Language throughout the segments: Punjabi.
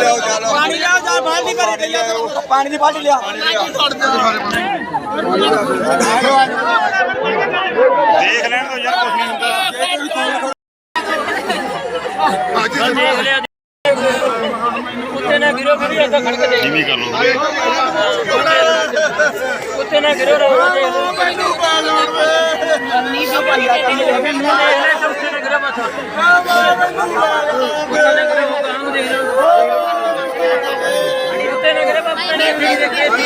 ਲਿਆਓ ਚਲੋ। ਪਾਣੀ ਲਿਆਓ ਜਾ ਬਾਲਟੀ ਭਰ ਕੇ ਲਿਆ ਪਾਣੀ ਦੀ ਬਾਲਟੀ ਲਿਆ। ਦੇਖ ਲੈਣ ਤੋਂ ਯਾਰ ਕੁਝ ਨਹੀਂ ਹੁੰਦਾ। ਕੁੱਤੇ ਨੇ ਗਿਰੋ ਫਿਰ ਇੱਥੇ ਖੜ ਕੇ ਦੇਖ ਜਿਵੇਂ ਕਰ ਲਓ ਕੁੱਤੇ ਨੇ ਗਿਰੋ ਰਹੋ ਦੇਖ ਨੀ ਤਾਂ ਪਾਣੀ ਆ ਕੇ ਦੇਖ ਲੈ ਕੁੱਤੇ ਨੇ ਗਿਰੋ ਬਸ ਕੁੱਤੇ ਨੇ ਗਿਰੋ ਕਾਹਨੂੰ ਦੇਖ ਰਿਹਾ ਦੇਖਣਾ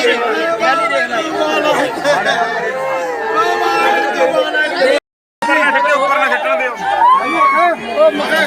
ਉੱਪਰ ਨਾ ਛੱਡਣ ਦਿਓ ਉਹ ਮਗਾ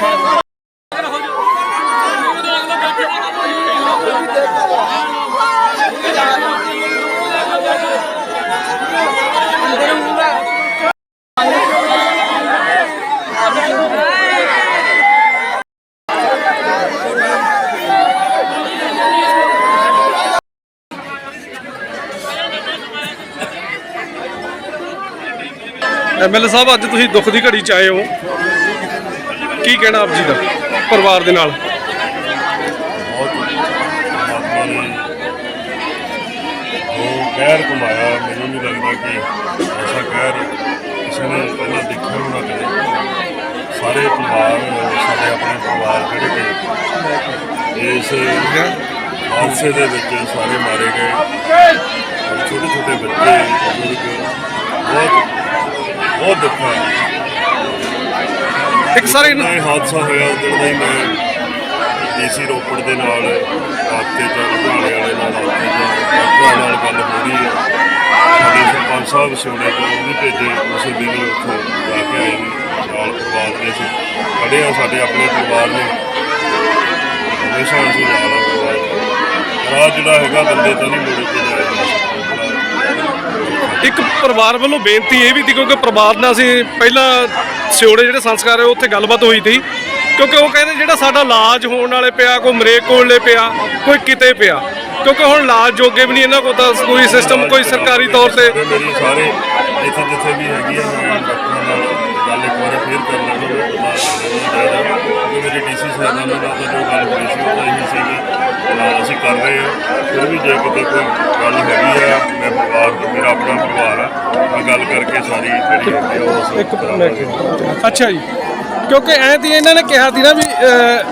ਐਮਐਲਏ ਸਾਹਿਬ, ਅੱਜ ਤੁਸੀਂ ਦੁੱਖ ਦੀ ਘੜੀ ਚ ਆਏ ਹੋ। ਕੀ ਕਹਿਣਾ ਆਪ ਜੀ ਦਾ ਪਰਿਵਾਰ ਦੇ ਨਾਲ? ਬਹੁਤ ਪਰਮਾਤਮਾ ਨੇ ਉਹ ਕਹਿਰ ਕਮਾਇਆ, ਮੈਨੂੰ ਨਹੀਂ ਲੱਗਦਾ ਕਿ ਐਸਾ ਕਹਿਰ ਕਿਸੇ ਨੇ ਪਹਿਲਾਂ ਦੇਖਿਆ ਹੋਣਾ ਕਦੇ। ਸਾਰੇ ਪਰਿਵਾਰ, ਸਾਡੇ ਆਪਣੇ ਪਰਿਵਾਰ ਜਿਹੜੇ ਕਿ ਇਸ ਹਾਦਸੇ ਦੇ ਵਿੱਚ ਸਾਰੇ ਮਾਰੇ ਗਏ। ਛੋਟੇ ਛੋਟੇ ਬੱਚੇ, ਬਜ਼ੁਰਗ ਬਹੁਤ ਬਹੁਤ ਦੁੱਖ ਹੈ ਇੱਕ ਸਾਰੇ ਇਹ ਹਾਦਸਾ ਹੋਇਆ ਉਦੋਂ ਦਾ ਹੀ ਮੈਂ ਡੀਸੀ ਰੋਪੜ ਦੇ ਨਾਲ ਰਾਬਤੇ ਚ ਲੁਧਿਆਣੇ ਵਾਲੇ ਨਾਲ ਡਾਕਟਰਾਂ ਨਾਲ ਗੱਲ ਹੋ ਰਹੀ ਹੈ। ਸਾਡੇ ਸਰਪੰਚ ਸਾਹਿਬ ਸਿਉਣੇ ਤੋਂ ਵੀ ਭੇਜੇ ਉਸੇ ਦਿਨ ਹੀ ਉੱਥੇ ਜਾ ਕੇ ਆਏ ਨੇ ਨਾਲ ਪਰਿਵਾਰ ਦੇ ਸੀ ਖੜੇ ਆ ਸਾਡੇ ਆਪਣੇ ਪਰਿਵਾਰ ਨੇ। ਹਮੇਸ਼ਾ ਅਸੀਂ ਨਾਲ ਪਰਿਵਾਰ। ਰਾਹ ਜਿਹੜਾ ਹੈਗਾ ਬੰਦੇ ਤਾਂ ਨਹੀਂ ਮੋੜੇ ਤੇ ਜਾਏਗਾ ਇੱਕ ਪਰਿਵਾਰ ਵੱਲੋਂ ਬੇਨਤੀ ਇਹ ਵੀ ਸੀ ਕਿਉਂਕਿ ਪਰਿਵਾਰ ਨਾਲ ਅਸੀਂ ਪਹਿਲਾਂ ਸਿਓੜੇ ਜਿਹੜੇ ਸੰਸਕਾਰ ਹੈ ਉੱਥੇ ਗੱਲਬਾਤ ਹੋਈ ਸੀ। ਕਿਉਂਕਿ ਉਹ ਕਹਿੰਦੇ ਜਿਹੜਾ ਸਾਡਾ ਇਲਾਜ ਹੋਣ ਵਾਲੇ ਪਿਆ, ਕੋਈ ਮਰੇ ਕੋਲੇ ਪਿਆ, ਕੋਈ ਕਿਤੇ ਪਿਆ। ਕਿਉਂਕਿ ਹੁਣ ਇਲਾਜ ਜੋਗੇ ਵੀ ਨਹੀਂ ਇਹਨਾਂ ਕੋਲ ਤਾਂ ਕੋਈ ਸਿਸਟਮ ਕੋਈ ਸਰਕਾਰੀ ਤੌਰ ਤੇ ਸਾਰੇ ਜਿੱਥੇ ਜਿੱਥੇ ਵੀ ਹੈਗੀ ਆ ਡਾਕਟਰਾਂ ਨਾਲ ਗੱਲ ਇੱਕ ਵਾਰੀ ਫੇਰ ਕਰ ਲੈਣੀ ਸਾਹਿਬਾਨ ਨਾਲ ਤਾਂ ਜੋ ਗੱਲ ਹੋਈ ਸੀ ਉਹ ਤਾਂ ਇਹੀ ਸੀਗੀ ਅਹ ਅਸੀਂ ਕਰ ਰਹੇ ਹਾਂ। ਫਿਰ ਵੀ ਜੇ ਕਿਤੇ ਕੋਈ ਗੱਲ ਹੈਗੀ ਆ ਮੈਂ ਪਰਿਵਾਰ ਮੇਰਾ ਆਪਣਾ ਪਰਿਵਾਰ ਆ ਮੈਂ ਗੱਲ ਕਰਕੇ ਸਾਰੀ ਜਿਹੜੀ ਹੈਗੀ ਆ ਉਹ ਅਸੀਂ ਕਰਾਂਗੇ ਅੱਛਾ ਜੀ। ਕਿਉਂਕਿ ਐਂ ਦੀ ਇਹਨਾਂ ਨੇ ਕਿਹਾ ਸੀ ਨਾ ਵੀ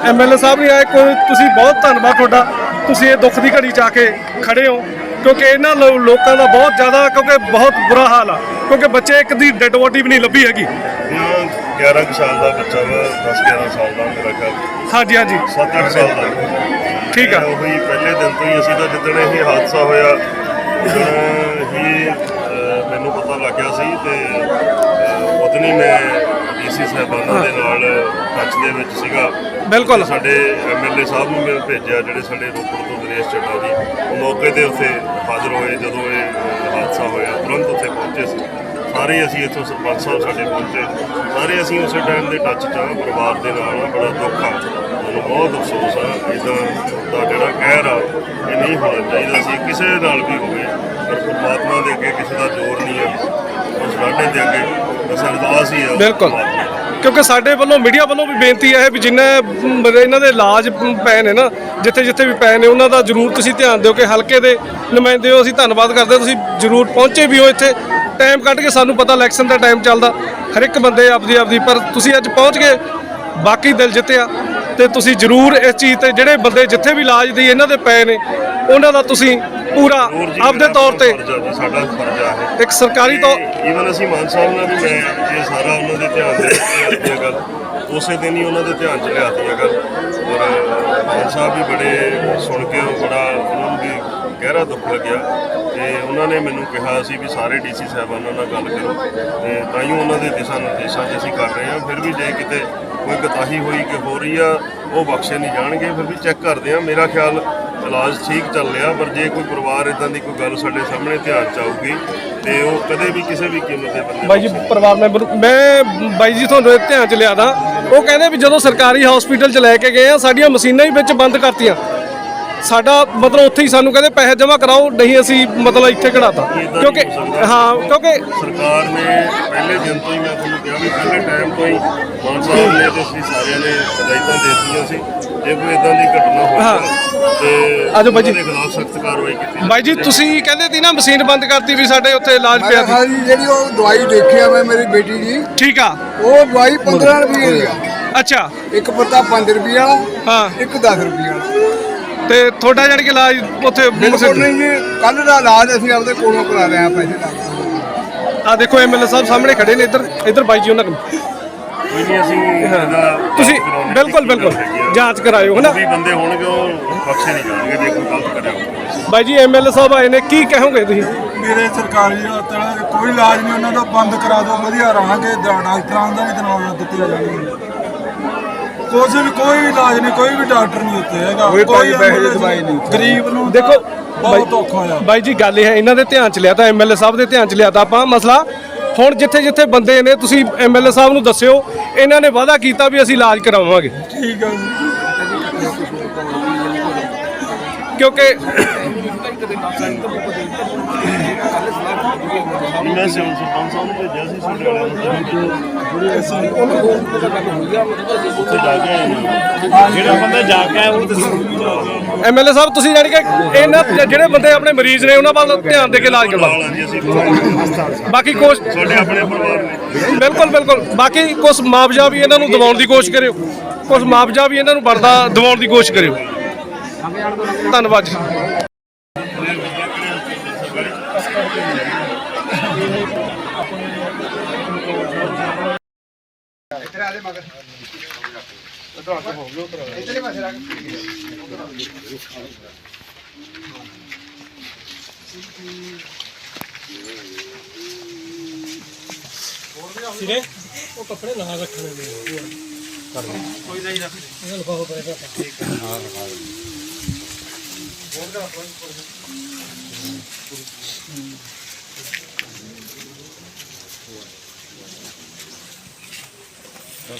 ਐਮਐਲਏ ਸਾਹਿਬ ਨੇ ਆਏ ਕੋਈ ਤੁਸੀਂ ਬਹੁਤ ਧੰਨਵਾਦ ਤੁਹਾਡਾ। ਤੁਸੀਂ ਇਹ ਦੁੱਖ ਦੀ ਘੜੀ ਚ ਆ ਕੇ ਖੜੇ ਹੋ। ਕਿਉਂਕਿ ਇਹਨਾਂ ਲੋਕਾਂ ਦਾ ਬਹੁਤ ਜ਼ਿਆਦਾ ਕਿਉਂਕਿ ਬਹੁਤ ਬੁਰਾ ਹਾਲ ਆ। ਕਿਉਂਕਿ ਬੱਚੇ ਇੱਕ ਦੀ ਡੈੱਡ ਬੋਡੀ ਵੀ ਨਹੀਂ ਲੱਭੀ ਹੈਗੀ। ਇਹ 11 ਕੁ ਸਾਲ ਦਾ ਬੱਚਾ ਵਾ 10 11 ਸਾਲ ਦਾ ਮੇਰਾ ਘਰ ਹਾਂਜੀ ਹਾਂਜੀ। 7-8 ਸਾਲ ਦਾ। ਠੀਕ ਆ। ਉਹ ਹੀ ਪਹਿਲੇ ਦਿਨ ਤੋਂ ਹੀ ਅਸੀਂ ਤਾਂ ਜਿੱਦਣ ਇਹ ਹਾਦਸਾ ਹੋਇਆ ਉਦੋਂ ਹੀ ਅਹ, ਮੈਨੂੰ ਪਤਾ ਲੱਗਿਆ ਸੀ ਤੇ ਅਹ, ਉਦੋਂ ਹੀ ਮੈਂ ਡੀਸੀ ਸਾਹਿਬਾਨਾਂ ਦੇ ਨਾਲ ਟੱਚ ਦੇ ਵਿੱਚ ਸੀਗਾ। ਬਿਲਕੁਲ। ਸਾਡੇ ਐਮਐਲਏ ਸਾਹਿਬ ਨੂੰ ਮੈਂ ਭੇਜਿਆ ਜਿਹੜੇ ਸਾਡੇ ਰੋਪੜ ਤੋਂ ਦਿਨੇਸ਼ ਚੱਡਾ ਜੀ। ਉਹ ਮੌਕੇ ਤੇ ਉੱਥੇ ਹਾਜ਼ਰ ਹੋਏ ਜਦੋਂ ਇਹ ਅਹ, ਹਾਦਸਾ ਹੋਇਆ ਤੁਰੰਤ ਉੱਥੇ ਪਹੁੰਚੇ ਸੀ। ਸਾਰੇ ਅਸੀਂ ਇੱਥੋਂ ਸਰਪੰਚ ਸਾਹਿਬ ਸਾਡੇ ਪਹੁੰਚੇ। ਸਾਰੇ ਅਸੀਂ ਉਸੇ ਟਾਈਮ ਦੇ ਟੱਚ ਚ ਆ ਪਰਿਵਾਰ ਦੇ ਨਾਲ ਆ, ਬੜਾ ਦੁੱਖ ਆ। ਮੈਨੂੰ ਬਹੁਤ ਅਫਸੋਸ ਆ ਇਦਾਂ ਦਾ ਜਿਹੜਾ ਕਹਿਰ ਆ ਇਹ ਨਹੀਂ ਹੋਣਾ ਚਾਹੀਦਾ ਸੀ। ਕਿਸੇ ਨਾਲ ਵੀ ਹੋਵੇ ਪਰ ਪਰਮਾਤਮਾ ਦੇ ਅੱਗੇ ਕਿਸੇ ਦਾ ਜ਼ੋਰ ਨਹੀਂ ਹੈ। ਉਸ ਸਾਡੇ ਦੇ ਅੱਗੇ ਬਸ ਅਰਦਾਸ ਹੀ ਆ। ਬਿਲਕੁਲ। ਕਿਉਂਕਿ ਸਾਡੇ ਵੱਲੋਂ ਮੀਡੀਆ ਵੱਲੋਂ ਵੀ ਬੇਨਤੀ ਹੈ ਵੀ ਜਿੰਨੇ ਮ, ਇਹਨਾਂ ਦੇ ਇਲਾਜ ਪਏ ਨੇ ਨਾ ਜਿੱਥੇ ਜਿੱਥੇ ਵੀ ਪਏ ਨੇ ਉਹਨਾਂ ਦਾ ਜ਼ਰੂਰ ਤੁਸੀਂ ਧਿਆਨ ਦਿਓ ਕਿ ਹਲਕੇ ਦੇ ਨੁਮਾਇੰਦੇ ਹੋ ਅਸੀਂ ਧੰਨਵਾਦ ਕਰਦੇ ਤੁਸੀਂ ਜ਼ਰੂਰ ਪਹੁੰਚੇ ਵੀ ਹੋ ਇੱਥੇ। ਟਾਈਮ ਕੱਢ ਕੇ ਸਾਨੂੰ ਪਤਾ ਇਲੈਕਸ਼ਨ ਦਾ ਟਾਈਮ ਚੱਲਦਾ ਹਰ ਇੱਕ ਬੰਦੇ ਆਪਦੀ ਆਪਦੀ ਪਰ ਤੁਸੀਂ ਅੱਜ ਪਹੁੰਚ ਗਏ ਬਾਕੀ ਦਿਲ ਜਿੱਤਿਆ। ਤੇ ਤੁਸੀਂ ਜ਼ਰੂਰ ਇਸ ਚੀਜ਼ ਤੇ ਜਿਹੜੇ ਬੰਦੇ ਜਿੱਥੇ ਵੀ ਇਲਾਜ ਦੀ ਇਹਨਾਂ ਦੇ ਪਏ ਨੇ ਉਹਨਾਂ ਦਾ ਤੁਸੀਂ ਪੂਰਾ ਆਪਦੇ ਤੌਰ ਤੇ ਸਾਡਾ ਫਰਜ਼ ਇਹ। ਇੱਕ ਸਰਕਾਰੀ ਤੌਰ ਈਵਨ ਅਸੀਂ ਮਾਨ ਸਾਹਿਬ ਨਾਲ ਵੀ ਮੈਂ ਇਹ ਸਾਰਾ ਉਹਨਾਂ ਦੇ ਧਿਆਨ ਦੇ ਦਿੱਤੀ ਇਹ ਗੱਲ। ਉਸੇ ਦਿਨ ਹੀ ਉਹਨਾਂ ਦੇ ਧਿਆਨ ਚ ਲਿਆਤੀ ਇਹ ਗੱਲ। ਔਰ ਮਾਨ ਸਾਹਿਬ ਵੀ ਬੜੇ ਸੁਣ ਕੇ ਉਹ ਬੜਾ ਉਹਨਾਂ ਨੂੰ ਵੀ ਗਹਿਰਾ ਦੁੱਖ ਲੱਗਿਆ। ਤੇ ਉਹਨਾਂ ਨੇ ਮੈਨੂੰ ਕਿਹਾ ਸੀ ਵੀ ਸਾਰੇ ਡੀਸੀ ਸਾਹਿਬਾਨਾਂ ਨਾਲ ਗੱਲ ਕਰੋ। ਤੇ ਤਾਂ ਹੀ ਉਹਨਾਂ ਦੇ ਦਿਸ਼ਾ ਨਿਰਦੇਸ਼ਾਂ 'ਚ ਅਸੀਂ ਕਰ ਰਹੇ ਹਾਂ। ਫਿਰ ਵੀ ਜੇ ਕਿਤੇ ਕੋਈ ਕਤਾਹੀ ਹੋਈ ਕਿ ਹੋ ਰਹੀ ਆ ਉਹ ਬਖਸ਼ੇ ਨਹੀਂ ਜਾਣਗੇ ਫਿਰ ਵੀ ਚੈੱਕ ਕਰਦੇ ਆ ਮੇਰਾ ਖਿਆਲ ਇਲਾਜ ਠੀਕ ਚੱਲ ਰਿਹਾ ਪਰ ਜੇ ਕੋਈ ਪਰਿਵਾਰ ਇਦਾਂ ਦੀ ਕੋਈ ਗੱਲ ਸਾਡੇ ਸਾਹਮਣੇ ਧਿਆਨ ਚ ਆਊਗੀ ਤੇ ਉਹ ਕਦੇ ਵੀ ਕਿਸੇ ਵੀ ਕੀਮਤ ਤੇ ਬੰਦੇ ਬਾਈ ਜੀ ਪਰਿਵਾਰ ਮੈਂਬਰ ਮੈਂ ਬਾਈ ਜੀ ਤੁਹਾਨੂੰ ਇਹ ਧਿਆਨ ਚ ਲਿਆ ਦਾਂ ਉਹ ਕਹਿੰਦੇ ਵੀ ਜਦੋਂ ਸਰਕਾਰੀ ਹਸਪੀਟਲ ਚ ਲੈ ਕੇ ਗਏ ਆ ਸਾਡੀਆਂ ਮਸ਼ੀਨਾਂ ਹੀ ਵਿੱਚ ਬੰਦ ਕਰਤੀਆਂ। ਸਾਡਾ ਮਤਲਬ ਉੱਥੇ ਹੀ ਸਾਨੂੰ ਕਹਿੰਦੇ ਪੈਸੇ ਜਮ੍ਹਾਂ ਕਰਾਓ ਨਹੀਂ ਅਸੀਂ ਮਤਲਬ ਇੱਥੇ ਕਢਾਤਾ। ਕਿਉਂਕਿ ਹੋ ਕਿਉਂਕਿ ਸਰਕਾਰ ਨੇ ਪਹਿਲੇ ਦਿਨ ਤੋਂ ਹੀ ਮੈਂ ਤੁਹਾਨੂੰ ਕਿਹਾ ਵੀ ਪਹਿਲੇ ਟਾਈਮ ਤੋਂ ਹੀ ਮਾਨ ਸਾਹਿਬ ਨੇ ਤੇ ਅਸੀਂ ਸਾਰਿਆਂ ਨੇ ਹਦਾਇਤਾਂ ਦੇ ਦਿੱਤੀਆਂ ਸੀ। ਜੇ ਕੋਈ ਇਦਾਂ ਦੀ ਘਟਨਾ ਹਾਂ। ਹੋਵੇ ਤੇ ਆਜੋ ਬਾਈ ਜੀ। ਉਹਨਾਂ ਦੇ ਖਿਲਾਫ ਸਖਤ ਕਾਰਵਾਈ ਕੀਤੀ ਬਾਈ ਜੀ ਤੁਸੀਂ ਕਹਿੰਦੇ ਸੀ ਨਾ ਮਸ਼ੀਨ ਬੰਦ ਕਰਤੀ ਵੀ ਸਾਡੇ ਉੱਥੇ ਇਲਾਜ ਮੈਂ ਪਿਆ ਸੀ। ਜੀ ਜਿਹੜੀ ਉਹ ਦਵਾਈ ਦੇਖਿਆ ਮੈਂ ਮੇਰੀ ਬੇਟੀ ਦੀ ਠੀਕ ਆ। ਉਹ ਦਵਾਈ 15 ਰੁਪਏ ਦੀ ਆ। ਅੱਛਾ। ਇੱਕ ਪੱਤਾ 5 ਰੁਪਏ ਵਾਲਾ ਹਾਂ। ਇੱਕ 10 ਰੁਪਏ ਵਾਲਾ। ਤੇ ਤੁਹਾਡਾ ਜਾਨ ਕਿ ਇਲਾਜ ਉੱਥੇ ਬਿਲਕੁਲ ਨਹੀਂ ਜੀ ਕੱਲ ਦਾ ਇਲਾਜ ਅਸੀਂ ਆਪਦੇ ਕੋਲੋਂ ਕਰਾ ਰਹੇ ਆ ਪੈਸੇ ਲਾ ਕੇ ਆ ਦੇਖੋ ਐਮਐਲਏ ਸਾਹਿਬ ਸਾਹਮਣੇ ਖੜੇ ਨੇ ਇੱਧਰ ਇੱਧਰ ਬਾਈ ਜੀ ਉਹਨਾਂ ਕੋਲ। ਕੋਈ ਨਹੀਂ ਅਸੀਂ ਇਹਦਾ ਤੁਸੀਂ ਕਰਾਉਣ ਦੀ ਬਿਲਕੁਲ ਬਿਲਕੁਲ। ਹੈਗੀ ਆ। ਜਾਂਚ ਕਰਾਇਓ ਹਨਾ ਵੀ ਬੰਦੇ ਹੋਣਗੇ ਉਹ ਬਖਸ਼ੇ ਨਹੀਂ ਜਾਣਗੇ ਜੇ ਕੋਈ ਗਲਤ ਕਰਿਆ ਬਾਈ ਜੀ ਐਮਐਲਏ ਸਾਹਿਬ ਆਏ ਨੇ ਕੀ ਕਹੋਗੇ ਤੁਸੀਂ? ਮੇਰੇ ਸਰਕਾਰੀ ਹਸਪਤਾਲਾਂ 'ਚ ਕੋਈ ਇਲਾਜ ਨਹੀਂ ਉਹਨਾਂ ਦਾ ਬੰਦ ਕਰਾ ਦਿਓ ਵਧੀਆ ਰਹਾਂਗੇ ਡਾ- ਡਾਕਟਰਾਂ ਦਾ ਵੀ ਦਿਨਵਾਰ ਦਿੱਤੇ ਜਾਣਗੇ। ਕੁਝ ਵੀ ਕੋਈ ਵੀ ਇਲਾਜ ਨਹੀਂ ਕੋਈ ਵੀ ਡਾਕਟਰ ਨਹੀਂ ਉੱਥੇ ਹੈਗਾ। ਕੋਈ ਪੈਸੇ ਦੀ ਐਂਬੂਲੈਂਸ ਦਵਾਈ ਨਹੀਂ। ਗਰੀਬ ਨੂੰ ਦੇਖੋ ਬਹੁਤ ਔਖਾ ਆ। ਬਾਈ ਜੀ ਗੱਲ ਇਹ ਹੈ ਇਹਨਾਂ ਦੇ ਧਿਆਨ ਚ ਲਿਆ ਤਾਂ ਐਮਐਲਏ ਸਾਹਿਬ ਦੇ ਧਿਆਨ ਚ ਲਿਆ ਤਾਂ ਆਪਾਂ ਮਸਲਾ ਹੁਣ ਜਿੱਥੇ ਜਿੱਥੇ ਬੰਦੇ ਨੇ ਤੁਸੀਂ ਐਮਐਲਏ ਸਾਹਿਬ ਨੂੰ ਦੱਸਿਓ ਇਹਨਾਂ ਨੇ ਵਾਅਦਾ ਕੀਤਾ ਵੀ ਅਸੀਂ ਇਲਾਜ ਕਰਾਵਾਂਗੇ। ਠੀਕ ਹੈ ਜੀ। ਕਿਉਂਕਿ ਮੈਂ ਸਿਵਲ ਸਰਪੰਚ ਸਾਹਿਬ ਨੂੰ ਭੇਜਿਆ ਸੀ ਸਾਡੇ ਵਾਲਿਆਂ ਨੂੰ ਉੱਥੇ ਜਾ ਕੇ ਆਏ ਨੇ। ਜਿਹੜਾ ਬੰਦਾ ਜਾ ਕੇ ਆਇਆ ਉਹ ਦੱਸੋ ਐਮਐਲਏ ਸਾਹਿਬ ਤੁਸੀਂ ਜਾਣੀ ਕਿ ਇਹਨਾਂ ਜਿਹੜੇ ਬੰਦੇ ਆਪਣੇ ਮਰੀਜ਼ ਨੇ ਉਹਨਾਂ ਵੱਲ ਧਿਆਨ ਦੇ ਕੇ ਇਲਾਜ ਕਰਵਾਓ। ਆ ਜੀ ਅਸੀਂ ਬਾਕੀ ਕੁਛ ਸਾਡੇ ਆਪਣੇ ਪਰਿਵਾਰ ਨੇ। ਬਿਲਕੁਲ ਬਿਲਕੁਲ। ਬਾਕੀ ਕੁਛ ਮੁਆਵਜ਼ਾ ਵੀ ਇਹਨਾਂ ਨੂੰ ਦਿਵਾਉਣ ਦੀ ਕੋਸ਼ਿਸ਼ ਕਰਿਓ। ਕੁਛ ਮੁਆਵਜ਼ਾ ਵੀ ਇਹਨਾਂ ਨੂੰ ਬਣਦਾ ਦਿਵਾਉਣ ਦੀ ਕੋਸ਼ਿਸ਼ ਕਰਿਓ। ਧੰਨਵਾਦ ਜੀ। ਉਹ ਕੱਪੜੇ ਨਾਲ ਰੱਖਣੇ ਕੋਈ ਨਹੀਂ ਰੱਖ ਇਹਨਾਂ ਲਗਾ ਹੋ ਪਏਗਾ ਠੀਕ ਹੈ ਹਾਂ ਹਾਂ ਹੋਰ ਦਾ ਕੋਈ ਕੋਈ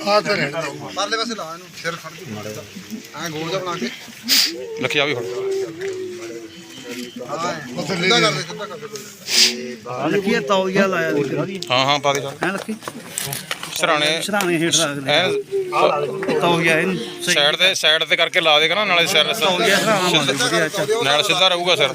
ਹਾਂ ਸਰ ਪਰਲੇ ਪਾਸੇ ਲਾ ਇਹਨੂੰ ਸਿਰ ਖੜ ਐ ਗੋਲ ਜਿਹਾ ਬਣਾ ਕੇ। ਲਖਿਆ ਵੀ ਫੜ ਹਾਂ ਤੌਲੀਆ ਲਾਇਆ ਹਾਂ ਹਾਂ ਪਾ ਦੇ ਚੱਲ ਹੈ ਲੱਖੀ? ਸਰਾਣੇ ਸਰਾਣੇ ਹੇਠ ਰੱਖ ਦੇ। ਐ ਤੌਲੀਆ ਇਹਨੂੰ ਸਹੀ ਸਾਈਡ ਤੇ ਸਾਈਡ ਤੇ ਕਰਕੇ ਲਾ ਦੇਗਾ ਨਾ ਨਾਲੇ ਸਿਰ ਤੌਲੀਆ ਸਰਾਣਾ ਮਾਰ ਵਧੀਆ ਅੱਛਾ ਨਾਲ ਸਿੱਧਾ ਰਹੂਗਾ ਸਿਰ।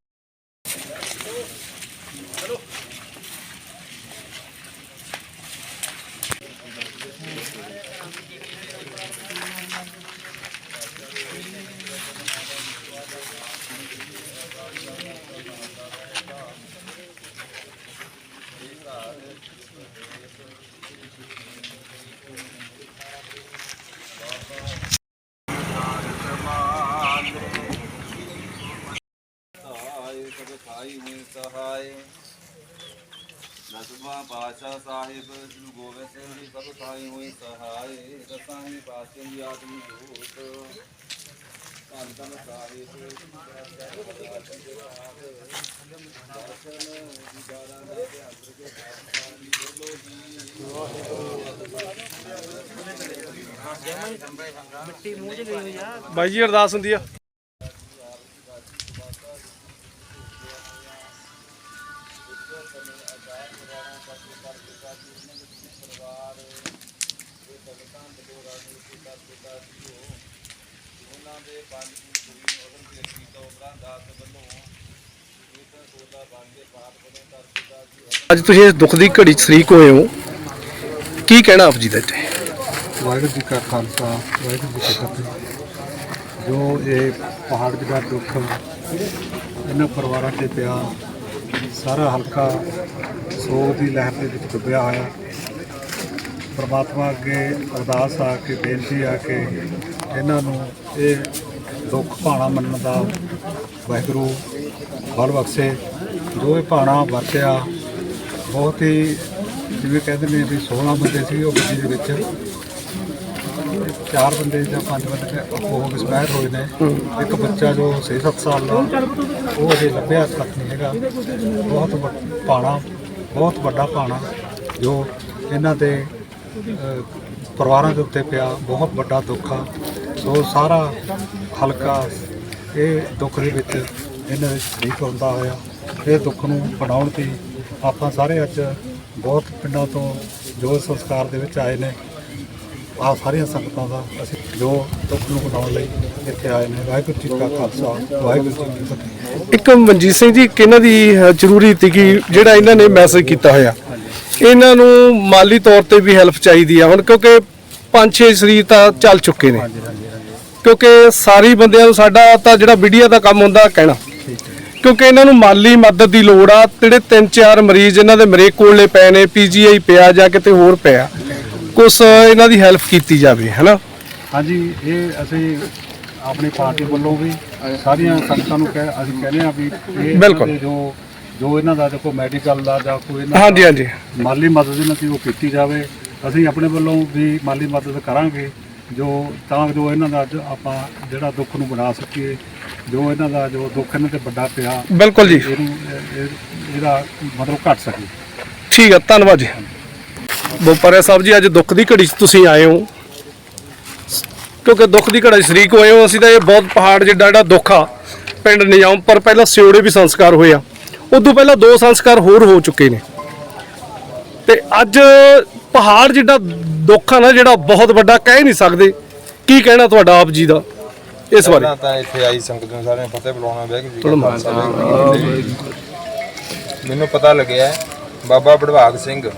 ਦਸਵਾਂ ਪਾਤਸ਼ਾਹ ਸਾਹਿਬ ਗੁਰੂ ਗੋਬਿੰਦ ਸਿੰਘ ਜੀ ਸਭ ਖਾਈ ਹੋਈ ਸਹਾਇ ਦਸਾਂ ਹੀ ਪਾਤਸ਼ਾਹ ਦੀ ਆਤਮੀ ਜੋਤ ਧੰਨ ਧੰਨ ਸਾਹਿਬ ਬਾਈ ਜੀ ਅਰਦਾਸ ਹੁੰਦੀ ਆ। ਅੱਜ ਤੁਸੀਂ ਇਸ ਦੁੱਖ ਦੀ ਘੜੀ ਸ਼ਰੀਕ ਹੋਏ ਹੋ। ਕੀ ਕਹਿਣਾ ਆਪ ਜੀ ਦਾ ਇੱਥੇ? ਵਾਹਿਗੁਰੂ ਜੀ ਕਾ ਖਾਲਸਾ ਵਾਹਿਗੁਰੂ ਜੀ ਕੀ ਫਤਿਹ। ਜੋ ਇਹ ਪਹਾੜ ਦਾ ਦੁੱਖ ਇਹਨਾਂ ਪਰਿਵਾਰਾਂ ਤੇ ਪਿਆ ਸਾਰਾ ਹਲਕਾ ਸੋਗ ਦੀ ਲਹਿਰ ਦੇ ਵਿੱਚ ਡੁੱਬਿਆ ਹੋਇਆ। ਪਰਮਾਤਮਾ ਅੱਗੇ ਅਰਦਾਸ ਆ ਕੇ, ਬੇਨਤੀ ਆ ਕਿ ਇਹਨਾਂ ਨੂੰ ਇਹ ਦੁੱਖ ਭਾਣਾ ਮੰਨਣ ਦਾ ਵਾਹਿਗੁਰੂ ਬਲ ਬਖਸ਼ੇ। ਜੋ ਇਹ ਭਾਣਾ ਵਰਤਿਆ, ਬਹੁਤ ਹੀ ਜਿਵੇਂ ਕਹਿੰਦੇ ਨੇ ਵੀ 16 ਬੰਦੇ ਸੀ ਉਹ ਗੱਡੀ ਦੇ ਵਿੱਚ। ਚਾਰ ਬੰਦੇ ਜਾਂ ਪੰਜ ਬੰਦੇ ਤੇ ਉਹ ਐਕਸਪਾਇਰ ਹੋਏ ਨੇ। ਇੱਕ ਬੱਚਾ ਜੋ 6-7 ਸਾਲ ਦਾ, ਉਹ ਅਜੇ ਲੱਭਿਆ ਤੱਕ ਨਹੀਂ ਹੈਗਾ। ਬਹੁਤ ਵੱਡ- ਪਾਣਾ ਬਹੁਤ ਵੱਡਾ ਪਾਣਾ ਜੋ ਇਹਨਾਂ ਦੇ ਪਰਿਵਾਰਾਂ ਦੇ ਉੱਤੇ ਪਿਆ ਬਹੁਤ ਵੱਡਾ ਦੁੱਖ ਆ। ਸੋ ਸਾਰਾ ਹਲਕਾ ਇਹ ਦੁੱਖ ਦੇ ਵਿੱਚ ਇਹਨਾਂ ਦੇ ਸ਼ਰੀਕ ਹੁੰਦਾ ਹੋਇਆ। ਇਹ ਦੁੱਖ ਨੂੰ ਬਣਾਉਣ 'ਤੇ ਆਪਾਂ ਸਾਰੇ ਅੱਜ ਬਹੁਤ ਪਿੰਡਾਂ ਤੋਂ ਜੋ ਸੰਸਕਾਰ ਦੇ ਵਿੱਚ ਆਏ ਨੇ, ਆ ਸਾਰੀਆਂ ਸੰਗਤਾਂ ਦਾ ਅਸੀਂ ਜੋ ਦੁੱਖ ਨੂੰ ਬਣਾਉਣ ਲਈ ਇੱਥੇ ਆਏ ਨੇ। ਵਾਹਿਗੁਰੂ ਜੀ ਕਾ ਖਾਲਸਾ, ਵਾਹਿਗੁਰੂ ਜੀ ਕੀ ਫਤਿਹ। ਇੱਕ ਮਨਜੀਤ ਸਿੰਘ ਜੀ ਕਿ ਇਹਨਾਂ ਦੀ ਜ਼ਰੂਰੀ ਸੀ ਕਿ ਜਿਹੜਾ ਇਹਨਾਂ ਨੇ ਮੈਸੇਜ ਕੀਤਾ ਹੋਇਆ? ਇਹਨਾਂ ਨੂੰ ਮਾਲੀ ਤੌਰ ਤੇ ਵੀ ਹੈਲਪ ਚਾਹੀਦੀ ਆ। ਹੁਣ ਕਿਉਂਕਿ ਪੰਜ ਛੇ ਸਰੀਰ ਤਾਂ ਚੱਲ ਚੁੱਕੇ ਨੇ। ਕਿਉਂਕਿ ਸਾਰੀ ਬੰਦਿਆਂ ਨੂੰ ਸਾਡਾ ਤਾਂ ਜਿਹੜਾ ਮੀਡੀਆ ਦਾ ਕੰਮ ਹੁੰਦਾ ਕਹਿਣਾ। ਕਿਉਂਕਿ ਇਹਨਾਂ ਨੂੰ ਮਾਲੀ ਮਦਦ ਦੀ ਲੋੜ ਆ। ਜਿਹੜੇ ਤਿੰਨ ਚਾਰ ਮਰੀਜ਼ ਇਹਨਾਂ ਦੇ ਮਰੇ ਕੋਲੇ ਪਏ ਨੇ ਪੀਜੀਆਈ ਪਿਆ ਜਾਂ ਕਿਤੇ ਹੋਰ ਪਿਆ ਕੁਛ ਇਹਨਾਂ ਦੀ ਹੈਲਪ ਕੀਤੀ ਜਾਵੇ ਹੈਨਾ? ਹਾਂਜੀ ਇਹ ਅਸੀਂ ਆਪਣੀ ਪਾਰਟੀ ਵੱਲੋਂ ਵੀ ਸਾਰੀਆਂ ਸੰਗਤਾਂ ਨੂੰ ਕਹਿ ਅਸੀਂ ਕਹਿੰਦੇ ਆ ਵੀ ਇਹ ਜੋ ਜੋ ਇਹਨਾਂ ਦਾ ਦੇਖੋ ਮੈਡੀਕਲ ਦਾ ਜਾਂ ਕੋਈ ਇਹਨਾਂ ਹਾਂਜੀ ਹਾਂਜੀ। ਮਾਲੀ ਮਦਦ ਇਹਨਾਂ ਦੀ ਉਹ ਕੀਤੀ ਜਾਵੇ ਅਸੀਂ ਆਪਣੇ ਵੱਲੋਂ ਵੀ ਮਾਲੀ ਮਦਦ ਕਰਾਂਗੇ ਜੋ ਤਾਂ ਜੋ ਇਹਨਾਂ ਦਾ ਅੱਜ ਆਪਾਂ ਜਿਹੜਾ ਦੁੱਖ ਨੂੰ ਬਣਾ ਸਕੀਏ ਜੋ ਇਹਨਾਂ ਦਾ ਜੋ ਦੁੱਖ ਇਹਨਾਂ ਤੇ ਵੱਡਾ ਪਿਆ ਬਿਲਕੁਲ ਜੀ। ਇਹਨੂੰ ਇਹ- ਇਹ- ਇਹਦਾ ਮਤਲਬ ਘਟ ਸਕੇ। ਠੀਕ ਹੈ ਧੰਨਵਾਦ ਜੀ। ਬੋਪਰੇ ਸਾਹਿਬ ਜੀ ਅੱਜ ਦੁੱਖ ਦੀ ਘੜੀ 'ਚ ਤੁਸੀਂ ਆਏ ਹੋ। ਕਿਉਂਕਿ ਦੁੱਖ ਦੀ ਘੜੀ 'ਚ ਸ਼ਰੀਕ ਹੋਏ ਹੋ ਅਸੀਂ ਤਾਂ ਇਹ ਬਹੁਤ ਪਹਾੜ ਜਿੱਡਾ ਜਿਹੜਾ ਦੁੱਖ ਆ ਪਿੰਡ ਨਿਯਮ ਪਰ ਪਹਿਲਾਂ ਸਿਉੜੇ ਵੀ ਸੰਸਕਾਰ ਹੋਏ ਆ। ਉਦੋਂ ਪਹਿਲਾਂ ਦੋ ਸੰਸਕਾਰ ਹੋਰ ਹੋ ਚੁੱਕੇ ਨੇ। ਤੇ ਅੱਜ ਪਹਾੜ ਜਿੱਡਾ ਦੁੱਖ ਆ ਨਾ ਜਿਹੜਾ ਬਹੁਤ ਵੱਡਾ ਕਹਿ ਨਹੀਂ ਸਕਦੇ। ਕੀ ਕਹਿਣਾ ਤੁਹਾਡਾ ਆਪ ਜੀ ਦਾ ਇਸ ਬਾਰੇ? ਪਹਿਲਾਂ ਤਾਂ ਇੱਥੇ ਆਈ ਸੰਗਤ ਨੂੰ ਸਾਰਿਆਂ ਨੂੰ ਫਤਿਹ ਬੁਲਾਉਣਾ ਵਾਹਿਗੁਰੂ ਜੀ ਕਾ ਖਾਲਸਾ ਵਾਹਿਗੁਰੂ ਜੀ ਕੀ ਫਤਿਹ ਮੈਨੂੰ ਪਤਾ ਲੱਗਿਆ ਹੈ, ਬਾਬਾ ਬੜਵਾਗ ਸਿੰਘ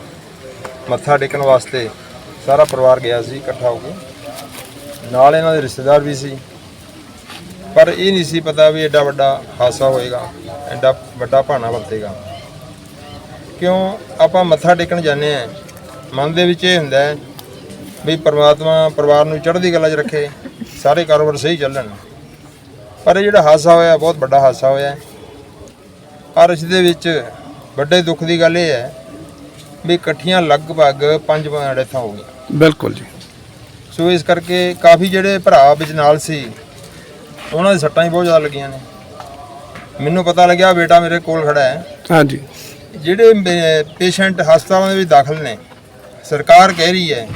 ਮੱਥਾ ਟੇਕਣ ਵਾਸਤੇ ਸਾਰਾ ਪਰਿਵਾਰ ਗਿਆ ਸੀ ਇਕੱਠਾ ਹੋ ਕੇ। ਨਾਲ ਇਹਨਾਂ ਦੇ ਰਿਸ਼ਤੇਦਾਰ ਵੀ ਸੀ। ਪਰ ਇਹ ਨਹੀਂ ਸੀ ਪਤਾ ਵੀ ਐਡਾ ਵੱਡਾ ਹਾਦਸਾ ਹੋਏਗਾ। ਐਡਾ ਵੱਡਾ ਭਾਣਾ ਵਰਤੇਗਾ। ਕਿਉਂ? ਆਪਾਂ ਮੱਥਾ ਟੇਕਣ ਜਾਂਦੇ ਆ ਮਨ ਦੇ ਵਿੱਚ ਇਹ ਹੁੰਦਾ ਵੀ ਪ੍ਰਮਾਤਮਾ ਪਰਿਵਾਰ ਨੂੰ ਚੜ੍ਹਦੀ ਕਲਾ 'ਚ ਰੱਖੇ ਸਾਰੇ ਕਾਰੋਬਾਰ ਸਹੀ ਚੱਲਣ। ਪਰ ਇਹ ਜਿਹੜਾ ਹਾਦਸਾ ਹੋਇਆ ਬਹੁਤ ਵੱਡਾ ਹਾਦਸਾ ਹੋਇਆ। ਔਰ ਇਸ ਦੇ ਵਿੱਚ ਵੱਡੇ ਦੁੱਖ ਦੀ ਗੱਲ ਇਹ ਹੈ ਵੀ ਇਕੱਠੀਆਂ ਲਗਭਗ ਪੰਜ ਡੈਥਾਂ ਹੋ ਗਈਆਂ। ਬਿਲਕੁਲ ਜੀ। ਸੋ ਇਸ ਕਰਕੇ ਕਾਫੀ ਜਿਹੜੇ ਭਰਾ ਵਿੱਚ ਨਾਲ ਸੀ ਉਹਨਾਂ ਦੇ ਸੱਟਾਂ ਹੀ ਬਹੁਤ ਜ਼ਿਆਦਾ ਲੱਗੀਆਂ ਨੇ। ਮੈਨੂੰ ਪਤਾ ਲੱਗਿਆ ਬੇਟਾ ਮੇਰੇ ਕੋਲ ਖੜਾ ਹੈ। ਹਾਂਜੀ। ਜਿਹੜੇ ਪੇਸ਼ੈਂਟ ਹਸਪਤਾਲਾਂ ਦੇ ਵਿੱਚ ਦਾਖਲ ਨੇ ਸਰਕਾਰ ਕਹਿ ਰਹੀ ਹੈ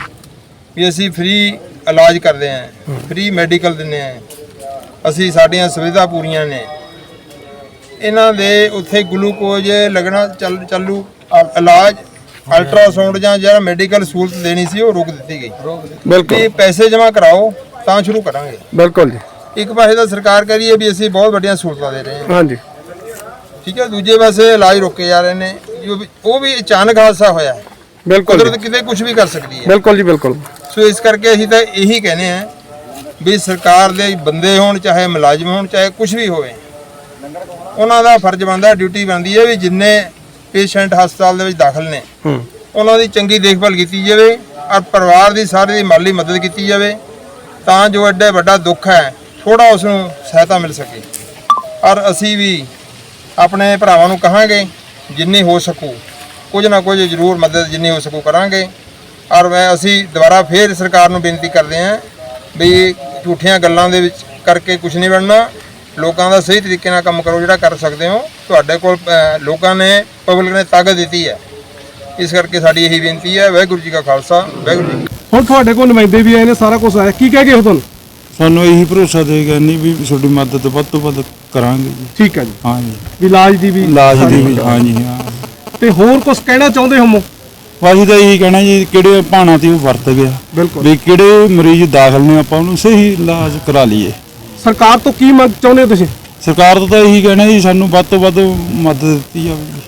ਵੀ ਅਸੀਂ ਫ੍ਰੀ ਇਲਾਜ ਕਰਦੇ ਹਾਂ ਫ੍ਰੀ ਮੈਡੀਕਲ ਦਿੰਦੇ ਹਾਂ। ਅਸੀਂ ਸਾਡੀਆਂ ਸੁਵਿਧਾ ਪੂਰੀਆਂ ਨੇ। ਇਹਨਾਂ ਦੇ ਉੱਥੇ ਗਲੂਕੋਜ਼ ਲੱਗਣਾ ਚੱਲ ਚੱਲੂ ਇਲਾਜ ਅਲਟਰਾਸਾਊਂਡ ਜਾਂ ਜਿਹੜਾ ਮੈਡੀਕਲ ਸਹੂਲਤ ਦੇਣੀ ਸੀ ਉਹ ਰੋਕ ਦਿੱਤੀ ਗਈ। ਬਿਲਕੁਲ। ਪੈਸੇ ਜਮ੍ਹਾਂ ਕਰਾਓ ਤਾਂ ਸ਼ੁਰੂ ਕਰਾਂਗੇ। ਬਿਲਕੁਲ ਜੀ। ਇੱਕ ਪਾਸੇ ਤਾਂ ਸਰਕਾਰ ਕਹਿ ਰਹੀ ਹੈ ਵੀ ਅਸੀਂ ਬਹੁਤ ਵੱਡੀਆਂ ਸਹੂਲਤਾਂ ਦੇ ਰਹੇ ਹਾਂ। ਹਾਂਜੀ। ਠੀਕ ਹੈ ਦੂਜੇ ਪਾਸੇ ਇਲਾਜ ਰੋਕੇ ਜਾ ਰਹੇ ਨੇ। ਜੋ ਵੀ- ਉਹ ਵੀ ਅਚਾਨਕ ਹਾਦਸਾ ਹੋਇਆ ਹੈ। ਬਿਲਕੁਲ ਕੁਦਰਤ ਜੀ, ਕਿਤੇ ਕੁਝ ਵੀ ਕਰ ਸਕਦੀ ਹੈ। ਬਿਲਕੁਲ ਜੀ ਬਿਲਕੁਲ। ਸੋ ਇਸ ਕਰਕੇ ਅਸੀਂ ਤਾਂ ਇਹੀ ਕਹਿੰਦੇ ਆ ਵੀ ਸਰਕਾਰ ਦੇ ਬੰਦੇ ਹੋਣ ਚਾਹੇ ਮੁਲਾਜ਼ਮ ਹੋਣ ਚਾਹੇ ਕੁਝ ਵੀ ਹੋਵੇ ਉਹਨਾਂ ਦਾ ਫਰਜ਼ ਬਣਦਾ ਡਿਊਟੀ ਬਣਦੀ ਹੈ ਵੀ ਜਿੰਨੇ ਪੇਸ਼ੈਂਟ ਹਸਪਤਾਲ ਦੇ ਵਿੱਚ ਦਾਖਲ ਨੇ ਹੂੰ। ਉਹਨਾਂ ਦੀ ਚੰਗੀ ਦੇਖਭਾਲ ਕੀਤੀ ਜਾਵੇ ਔਰ ਪਰਿਵਾਰ ਦੀ ਸਾਰੀ ਦੀ ਮਾਲੀ ਮਦਦ ਕੀਤੀ ਜਾਵੇ ਤਾਂ ਜੋ ਐਡਾ ਵੱਡਾ ਦੁੱਖ ਹੈ ਥੋੜਾ ਉਸ ਨੂੰ ਸਹਾਇਤਾ ਮਿਲ ਸਕੇ। ਔਰ ਅਸੀਂ ਵੀ ਆਪਣੇ ਭਰਾਵਾਂ ਨੂੰ ਕਹਾਂਗੇ, ਜਿੰਨੀ ਹੋ ਸਕੂ, ਕੁਝ ਨਾ ਕੁਝ ਜ਼ਰੂਰ ਮਦਦ ਜਿੰਨੀ ਹੋ ਸਕੂ ਕਰਾਂਗੇ। ਔਰ ਮੈਂ ਅਸੀਂ ਦੁਬਾਰਾ ਫੇਰ ਸਰਕਾਰ ਨੂੰ ਬੇਨਤੀ ਕਰਦੇ ਹਾਂ ਵੀ ਝੂਠੀਆਂ ਗੱਲਾਂ ਦੇ ਵਿੱਚ ਕਰਕੇ ਕੁਝ ਨਹੀਂ ਬਣਨਾ। ਲੋਕਾਂ ਦਾ ਸਹੀ ਤਰੀਕੇ ਨਾਲ ਕੰਮ ਕਰੋ ਜਿਹੜਾ ਕਰ ਸਕਦੇ ਹੋ। ਤੁਹਾਡੇ ਕੋਲ ਲੋਕਾਂ ਨੇ, ਪਬਲਿਕ ਨੇ ਤਾਕਤ ਦਿੱਤੀ ਹੈ। ਇਸ ਕਰਕੇ ਸਾਡੀ ਇਹੀ ਬੇਨਤੀ ਹੈ, ਵਾਹਿਗੁਰੂ ਜੀ ਕਾ ਖਾਲਸਾ, ਵਾਹਿਗੁਰੂ ਜੀ ਹੁਣ ਤੁਹਾਡੇ ਕੋਲ ਨੁਮਾਇੰਦੇ ਵੀ ਆਏ ਨੇ, ਸਾਰਾ ਕੁਝ ਆਇਆ। ਕੀ ਕਹਿ ਗਏ ਹੋ ਤੁਹਾਨੂੰ? ਸਾਨੂੰ ਇਹੀ ਭਰੋਸਾ ਦੇ ਗਏ ਨਹੀਂ ਵੀ ਤੁਹਾਡੀ ਮਦਦ ਵੱਧ ਤੋਂ ਵੱਧ ਕਰਾਂਗੇ ਜੀ। ਠੀਕ ਹੈ ਜੀ। ਹਾਂਜੀ ਵੀ ਇਲਾਜ ਦੀ ਵੀ ਇਲਾਜ ਦੀ ਵੀ ਹਾਂਜੀ ਹਾਂ ਤੇ ਹੋਰ ਕੁਝ ਕਹਿਣਾ ਚਾਹੁੰਦੇ ਹੋ ਵਾਹੀ ਤਾਂ ਇਹੀ ਕਹਿਣਾ ਜੀ ਕਿਹੜੇ ਭਾਣਾ ਤੇ ਉਹ ਵਰਤ ਗਿਆ। ਬਿਲਕੁਲ। ਵੀ ਕਿਹੜੇ ਮਰੀਜ਼ ਦਾਖਲ ਨੇ ਆਪਾਂ ਉਹਨੂੰ ਸਹੀ ਇਲਾਜ ਕਰਾ ਲਈਏ। ਸਰਕਾਰ ਤੋਂ ਕੀ ਮੰਗ ਚਾਹੁੰਦੇ ਹੋ ਤੁਸੀਂ? ਸਰਕਾਰ ਤੋਂ ਤਾਂ ਇਹੀ ਕਹਿਣਾ ਜੀ ਸਾਨੂੰ ਵੱਧ ਤੋਂ ਵੱਧ ਮਦਦ ਦਿੱਤੀ ਜਾਵੇ